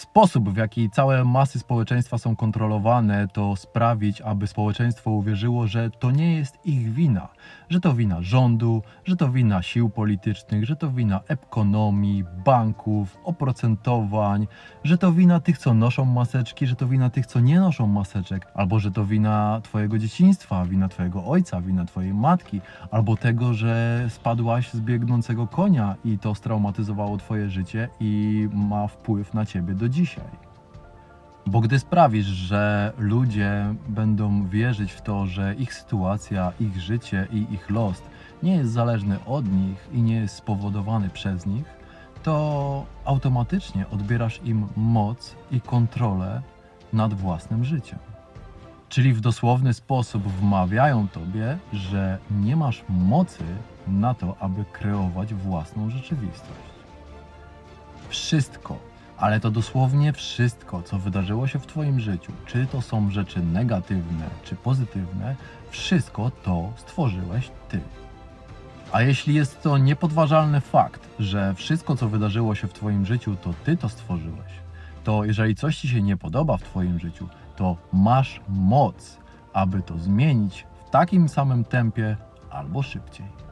Sposób, w jaki całe masy społeczeństwa są kontrolowane, to sprawić, aby społeczeństwo uwierzyło, że to nie jest ich wina, że to wina rządu, że to wina sił politycznych, że to wina ekonomii, banków, oprocentowań, że to wina tych, co noszą maseczki, że to wina tych, co nie noszą maseczek, albo że to wina Twojego dzieciństwa, wina Twojego ojca, wina Twojej matki, albo tego, że spadłaś z biegnącego konia i to straumatyzowało Twoje życie i ma wpływ na Ciebie do dzisiaj. Bo gdy sprawisz, że ludzie będą wierzyć w to, że ich sytuacja, ich życie i ich los nie jest zależny od nich i nie jest spowodowany przez nich, to automatycznie odbierasz im moc i kontrolę nad własnym życiem. Czyli w dosłowny sposób wmawiają tobie, że nie masz mocy na to, aby kreować własną rzeczywistość. Wszystko, ale to dosłownie wszystko, co wydarzyło się w Twoim życiu, czy to są rzeczy negatywne, czy pozytywne, wszystko to stworzyłeś Ty. A jeśli jest to niepodważalny fakt, że wszystko, co wydarzyło się w Twoim życiu, to Ty to stworzyłeś, to jeżeli coś Ci się nie podoba w Twoim życiu, to masz moc, aby to zmienić w takim samym tempie albo szybciej.